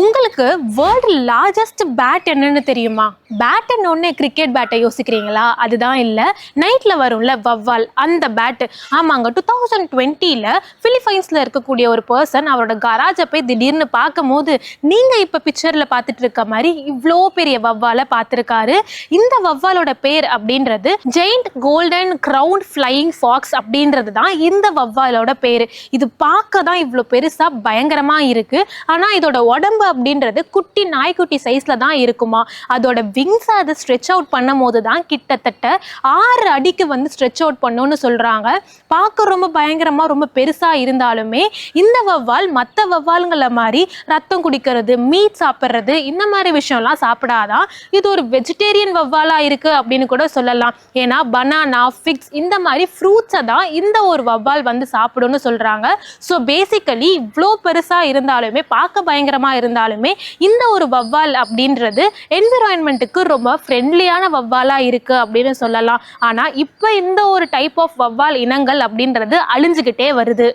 உங்களுக்கு world largest bad என்னன்னு தெரியுமா? பேட் ஒன்று கிரிக்கெட் பேட்டை யோசிக்கிறீங்களா? அதுதான் இல்லை. நைட்டில் வரும்ல வவ்வால். அந்த பேட்டு ஆமாங்க டூ தௌசண்ட் டுவெண்ட்டியில் ஃபிலிப்பைன்ஸில் இருக்கக்கூடிய ஒரு பர்சன் அவரோட கராஜை போய் திடீர்னு பார்க்கும்போது நீங்கள் இப்போ பிக்சரில் பார்த்துட்டு இருக்க மாதிரி இவ்வளோ பெரிய வவ்வாலை பார்த்துருக்காரு. இந்த வவ்வாலோட பேர் அப்படின்றது giant golden crowned flying fox அப்படின்றது தான் இந்த வவ்வாலோட பேர். இது பார்க்க தான் இவ்வளோ பெருசாக பயங்கரமாக இருக்குது ஆனால் இதோட உடம்பு அப்படின்றது குட்டி நாய்க்குட்டி சைஸில் தான் இருக்குமா? அதோட விங்ஸை அதை ஸ்ட்ரெச் அவுட் பண்ணும் போது தான் கிட்டத்தட்ட ஆறு அடிக்கு வந்து ஸ்ட்ரெச் அவுட் பண்ணும்னு சொல்கிறாங்க பார்க்க ரொம்ப பயங்கரமாக ரொம்ப பெருசாக இருந்தாலுமே இந்த வவ்வால் மற்ற வவ்வாலுங்கள மாதிரி ரத்தம் குடிக்கிறது மீட் சாப்பிட்றது இந்த மாதிரி விஷயம்லாம் சாப்பிடாதான் இது ஒரு வெஜிடேரியன் வவ்வாலாக இருக்குது அப்படின்னு கூட சொல்லலாம். ஏன்னா பனானா ஃபிக்ஸ் இந்த மாதிரி ஃப்ரூட்ஸை தான் இந்த ஒரு வவ்வால் வந்து சாப்பிடும்னு சொல்கிறாங்க ஸோ பேசிக்கலி இவ்வளோ பெருசாக இருந்தாலுமே பார்க்க பயங்கரமாக இருந்தாலுமே இந்த ஒரு வவ்வால் அப்படின்றது என்விரான்மெண்ட்டுக்கு ரொம்ப ஃப்ரெண்ட்லியான வவ்வாலாக இருக்குது அப்படின்னு சொல்லலாம். ஆனால் இப்போ இந்த ஒரு டைப் ஆஃப் வவ்வால் இனங்கள் அப்படின்றது அழிஞ்சுக்கிட்டே வருது.